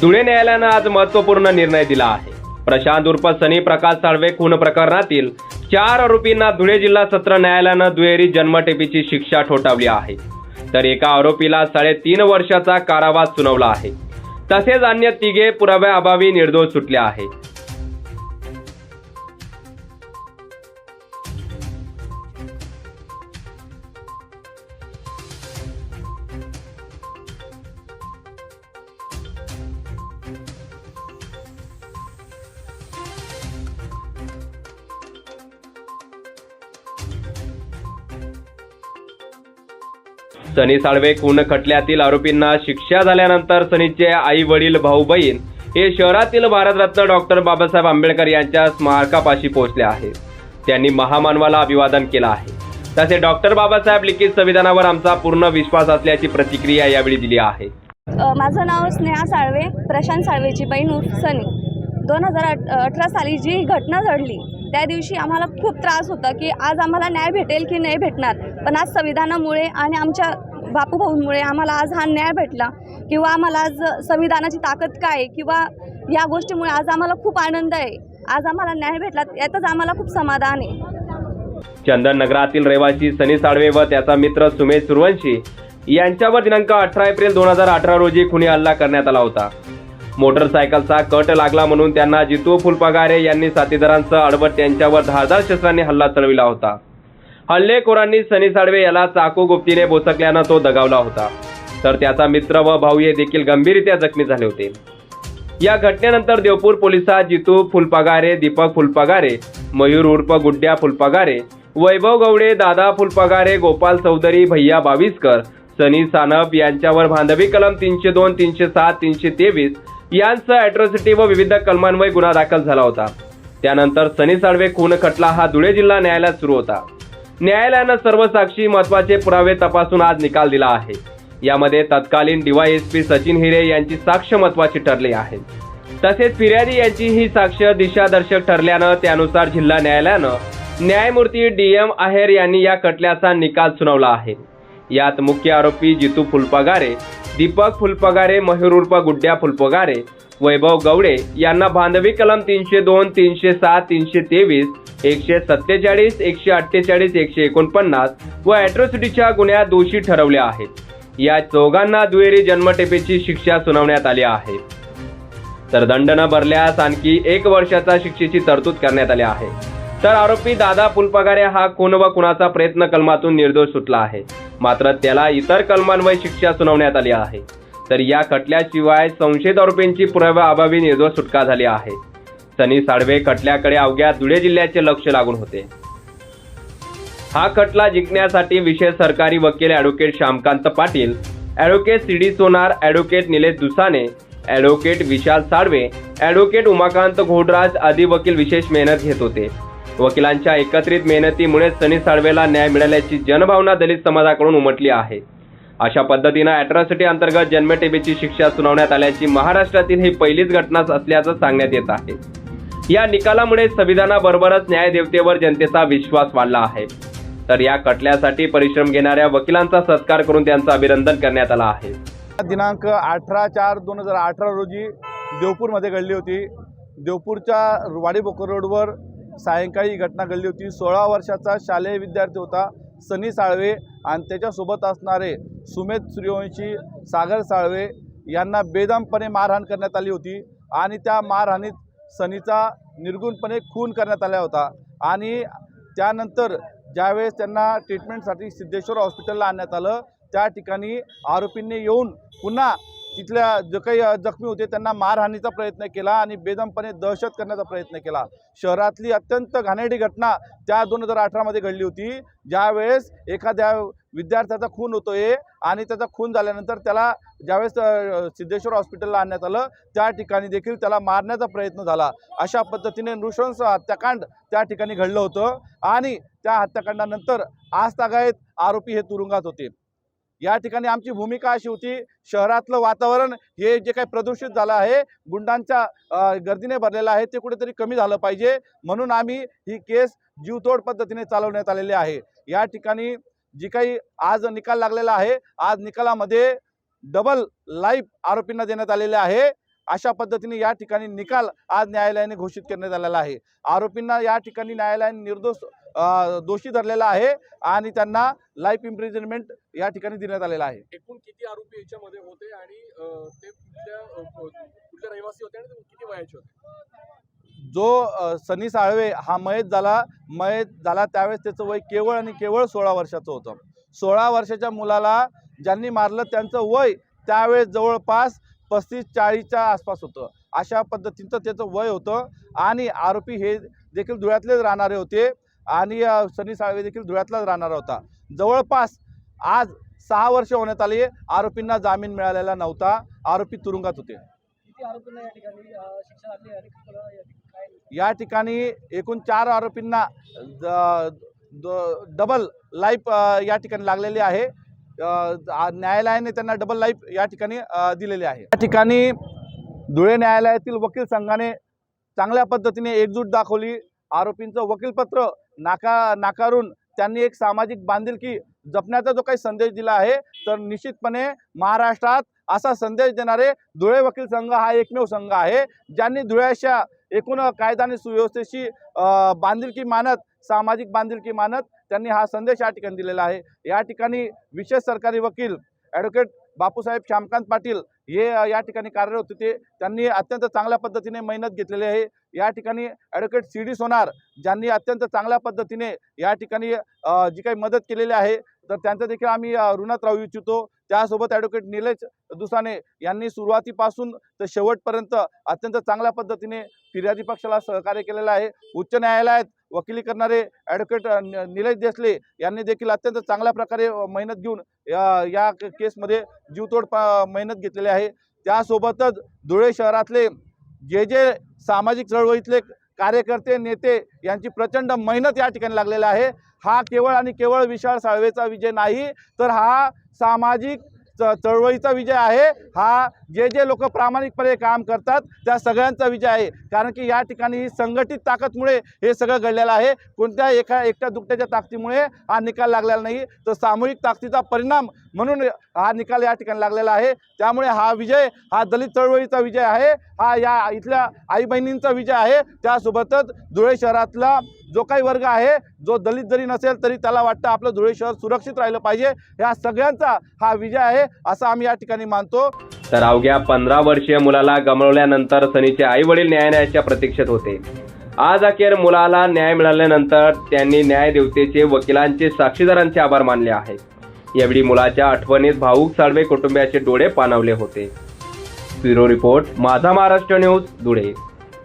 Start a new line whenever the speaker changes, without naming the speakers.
धुळे न्यायालयानं आज महत्त्वपूर्ण निर्णय दिला आहे. प्रशांत उर्फ सनी प्रकाश साळवे खून प्रकरणातील चार आरोपींना धुळे जिल्हा सत्र न्यायालयानं दुहेरी जन्मठेपीची शिक्षा ठोठावली आहे. तर एका आरोपीला साडेतीन वर्षाचा कारावास सुनावला आहे. तसेच अन्य तिघे पुराव्याअभावी निर्दोष सुटले आहे सनी साळवे खून खटल्यातील आरोपींना शिक्षा झाल्यानंतर सनीचे आई वडील भाऊ बहीण हे शहरातील भारतरत्न डॉक्टर बाबासाहेब आंबेडकर यांच्या स्मारकापाशी पोहोचले आहेत त्यांनी महामानवाला अभिवादन केलं आहे. तसे डॉक्टर बाबासाहेब लिखित संविधानावर आमचा पूर्ण विश्वास असल्याची प्रतिक्रिया यावेळी दिली आहे.
माझं नाव स्नेहा साळवे प्रशांत साळवेची बहीण उर्फ सनी. दोन हजार अठरा साली जी घटना घडली त्या दिवशी आम्हाला खूप त्रास होता की आज आम्हाला न्याय भेटेल की नाही भेटणार पण आज संविधानामुळे आणि आमच्या बापूभाऊंमुळे आम्हाला आज हा न्याय भेटला किंवा आम्हाला आज संविधानाची ताकद काय किंवा या गोष्टीमुळे आज आम्हाला खूप आनंद आहे. आज आम्हाला न्याय भेटला यातच आम्हाला खूप समाधान आहे.
चंदन नगरातील रहिवासी सनी साळवे व त्याचा मित्र सुमेश सुरवंशी यांच्यावर दिनांक अठरा एप्रिल दोन हजार अठरा रोजी खुनी हल्ला करण्यात आला होता. मोटरसायकलचा कट लागला म्हणून त्यांना जितू फुलपगारे यांनी साथीदारांसह अडवट यांच्यावर धारदार शस्त्रांनी हल्ला चढविला होता. हल्लेखोरांनी सनी साळवे याला चाकू गुप्तीने बोचकल्यानं तो दगावला होता. तर त्याचा मित्र व भाऊ हे देखील गंभीररित्या जखमी झाले होते. या घटनेनंतर देवपूर पोलिसात जितू फुलपगारे दीपक फुलपगारे मयूर उर्फ गुड्ड्या फुलपगारे वैभव गवडे दादा फुलपगारे गोपाल चौधरी भैया बावीसकर सनी सानप यांच्यावर बांधवी कलम तीनशे दोन तीनशे सात तीनशे तेवीस यांसह अॅट्रॉसिटी व विविध कलमांवर गुन्हा दाखल झाला होता. त्यानंतर सनी साळवे खून खटला हा धुळे जिल्हा न्यायालयात सुरू होता. न्यायालयानं सर्व साक्षी महत्त्वाचे पुरावे तपासून आज निकाल दिला आहे. यामध्ये तत्कालीन डीवायएसपी सचिन हिरे यांची साक्ष महत्वाची ठरली आहे. तसेच फिर्यादी यांची ही साक्ष दिशादर्शक ठरल्यानं त्यानुसार जिल्हा न्यायालयानं न्यायमूर्ती डी एम आहेर यांनी या खटल्याचा निकाल सुनावला आहे. यात मुख्य आरोपी जितू फुलपगारे दीपक फुलपगारे मयूर उर्फ गुड्ड्या फुलपगारे वैभव गवडे यांना बांधवी कलम तीनशे दोन तीनशे सात तीनशे तेवीस एकशे सत्तेचाळीस एकशे अठ्ठेचाळीस एकशे एकोणपन्नास व अॅट्रॉसिटीच्या गुन्ह्यात दोषी ठरवल्या आहेत. या चौघांना दुहेरी जन्मटेपेची शिक्षा सुनावण्यात आली आहे. तर दंड न भरल्यास आणखी एक वर्षाचा शिक्षेची तरतूद करण्यात आली आहे. तर आरोपी दादा फुलपगारे हा खून व कुणाचा प्रयत्न कलमातून निर्दोष सुटला आहे. मात्र त्याला इतर कलमांवर शिक्षा सुनावण्यात आली आहे. तर या खटल्याशिवाय संशयित आरोपींची पुराव्याअभावी निर्दोष सुटका झाली आहे. सनी साळवे खटल्याकडे अवघ्या धुळे जिल्ह्याचे लक्ष लागून होते. हा खटला जिंकण्यासाठी विशेष सरकारी वकील advocate Shyamkant Patil advocate C D Sonar advocate Nilesh Dusane advocate Vishal Salve advocate Umakant Ghodraj आदी वकील विशेष मेहनत घेत होते. वकिलांच्या एकत्रित मेहनतीमुळे सनी साळवेला न्याय मिळाल्याची जनभावना दलित समाजाकडून उमटली आहे. अशा पद्धतीनं अॅट्रॉसिटी अंतर्गत जन्मठेपेची शिक्षा सुनावण्यात आल्याची महाराष्ट्रातील ही पहिलीच घटना असल्याचं सांगण्यात येत आहे. या निकालामुळे संविधानाबरोबरच न्यायदेवतेवर जनतेचा विश्वास वाढला आहे. तर या खटल्यासाठी परिश्रम घेणाऱ्या वकिलांचा सत्कार करून त्यांचं अभिनंदन करण्यात आलं आहे.
दिनांक अठरा चार दोन हजार अठरा रोजी देवपूरमध्ये घडली होती. देवपूरच्या वाडी बोकर रोडवर सायंकाळी ही घटना घडली होती. सोळा वर्षाचा शालेय विद्यार्थी होता सनी साळवे आणि त्याच्यासोबत असणारे सुमेध सूर्यवंशी सागर साळवे यांना बेदमपणे मारहाण करण्यात आली होती आणि त्या मारहाणीत सनीचा निर्गुणपणे खून करण्यात आला होता. आणि त्यानंतर ज्यावेळेस त्यांना ट्रीटमेंटसाठी सिद्धेश्वर हॉस्पिटलला आणण्यात आलं त्या ठिकाणी आरोपींनी येऊन पुन्हा तिथल्या जे काही जखमी होते त्यांना मारहाणीचा प्रयत्न केला आणि बेदमपणे दहशत करण्याचा प्रयत्न केला. शहरातली अत्यंत घाणेरडी घटना त्या दोन हजार अठरामध्ये घडली होती. ज्यावेळेस एखाद्या विद्यार्थ्याचा खून होतोय आणि त्याचा खून झाल्यानंतर त्याला ज्यावेळेस सिद्धेश्वर हॉस्पिटलला आणण्यात आलं त्या ठिकाणी देखील त्याला मारण्याचा प्रयत्न झाला. अशा पद्धतीने नृशंस हत्याकांड त्या ठिकाणी घडलं होतं आणि त्या हत्याकांडानंतर आज तागायत आरोपी हे तुरुंगात होते. या ठिकाणी आमची भूमिका अशी होती शहरातलं वातावरण हे जे काही प्रदूषित झालं आहे गुंडांच्या गर्दीने भरलेलं आहे ते कुठेतरी कमी झालं पाहिजे. म्हणून आम्ही ही केस जीवतोड पद्धतीने चालवण्यात आलेली आहे. या ठिकाणी जी काही आज निकाल लागलेला आहे आज निकालामध्ये डबल लाईफ आरोपींना देण्यात आलेले आहे. अशा पद्धतीने या ठिकाणी निकाल आज न्यायालयाने घोषित करण्यात आलेला आहे. आरोपींना या ठिकाणी न्यायालयाने निर्दोष दोषी धरलेला आहे आणि त्यांना लाईफ इम्प्रिझनमेंट या ठिकाणी देण्यात आलेला आहे.
एकूण किती आरोपी याच्यामध्ये होते आणि ते कुठल्या रहिवासी होते आणि किती वयाचे होते?
जो सनी साळवे हा मयत झाला मयत झाला त्यावेळेस त्याचं वय केवळ आणि केवळ सोळा वर्षाचं होतं. सोळा वर्षाच्या मुलाला ज्यांनी मारलं त्यांचं वय त्यावेळेस जवळपास पस्तीस चाळीसच्या आसपास होतं. अशा पद्धतीचं त्याचं वय होतं. आणि आरोपी हे देखील धुळ्यातलेच राहणारे होते. आणि सनी साळवे देखील धुळ्यातलाच राहणारा होता. जवळपास आज सहा वर्ष होण्यात आली आरोपींना जामीन मिळालेला नव्हता. आरोपी तुरुंगात होते.
या ठिकाणी
एकूण चार आरोपींना डबल लाईफ या ठिकाणी लागलेली आहे. न्यायालयाने त्यांना डबल लाईफ या ठिकाणी दिलेली आहे. या ठिकाणी धुळे न्यायालयातील वकील संघाने चांगल्या पद्धतीने एकजूट दाखवली. आरोपींचं वकीलपत्र नाका नाकारून त्यांनी एक सामाजिक बांधिलकी जपण्याचा जो काही संदेश दिला आहे तर निश्चितपणे महाराष्ट्रात असा संदेश देणारे धुळे वकील संघ हा एकमेव संघ आहे ज्यांनी धुळ्याच्या एकूण कायदा आणि सुव्यवस्थेशी बांधिलकी मानत सामाजिक बांधिलकी मानत त्यांनी हा संदेश या ठिकाणी दिलेला आहे. या ठिकाणी विशेष सरकारी वकील ॲडव्होकेट बापूसाहेब श्यामकांत पाटील हे या ठिकाणी कार्यरत होते. त्यांनी अत्यंत चांगल्या पद्धतीने मेहनत घेतलेली आहे. या ठिकाणी ॲडव्होकेट सी डी सोनार ज्यांनी अत्यंत चांगल्या पद्धतीने या ठिकाणी जी काही मदत केलेली आहे तर त्यांचं देखील आम्ही ऋणात राहू इच्छितो. त्यासोबत ॲडव्होकेट निलेश दुसाने यांनी सुरुवातीपासून तर शेवटपर्यंत अत्यंत चांगल्या पद्धतीने फिर्यादी पक्षाला सहकार्य केलेलं आहे. उच्च न्यायालयात वकिली करणारे ॲडव्होकेट निलेश देसले यांनी देखील अत्यंत चांगल्या प्रकारे मेहनत घेऊन या या केसमध्ये जीवतोड प- मेहनत घेतलेली आहे. त्यासोबतच धुळे शहरातले जे जे सामाजिक चळवळीतले कार्यकर्ते नेते यांची प्रचंड मेहनत या ठिकाणी लागलेला आहे. हा केवळ आणि केवळ विशाल साळवेचा विजय नाही तर हा सामाजिक चळवळीचा विजय आहे. हा जे जे लोक प्रामाणिकपणे काम करतात त्या सगळ्यांचा विजय आहे. कारण की या ठिकाणी संघटित ताकदमुळे हे सगळं घडलेलं आहे. कोणत्या एका एकट्या दुकट्याच्या ताकदीमुळे हा निकाल लागलेला नाही. तर सामूहिक ताकदीचा परिणाम म्हणून हा निकाल या ठिकाणी लागलेला आहे. त्यामुळे हा विजय हा दलित चळवळीचा विजय आहे. हा या इथल्या आई बहिणींचा विजय आहे. त्यासोबतच धुळे शहरातला जो काही वर्ग आहे जो दलित जरी नसेल तरी त्याला वाटतं आपलं धुळे शहर सुरक्षित राहिलं पाहिजे. या सगळ्यांचा हा विजय आहे असं आम्ही या ठिकाणी मानतो.
तर अवघ्या पंधरा वर्षीय मुलाला गमावल्यानंतर सनीचे आई वडील न्यायालयाच्या प्रतीक्षेत होते. आज अखेर मुलाला न्याय मिळाल्यानंतर त्यांनी न्यायदेवतेचे वकिलांचे साक्षीदारांचे आभार मानले आहेत. यावेळी मुलाच्या आठवणीत भाऊक साळवे कुटुंबियाचे डोळे पाणावले होते. ब्युरो रिपोर्ट माझा महाराष्ट्र न्यूज धुळे.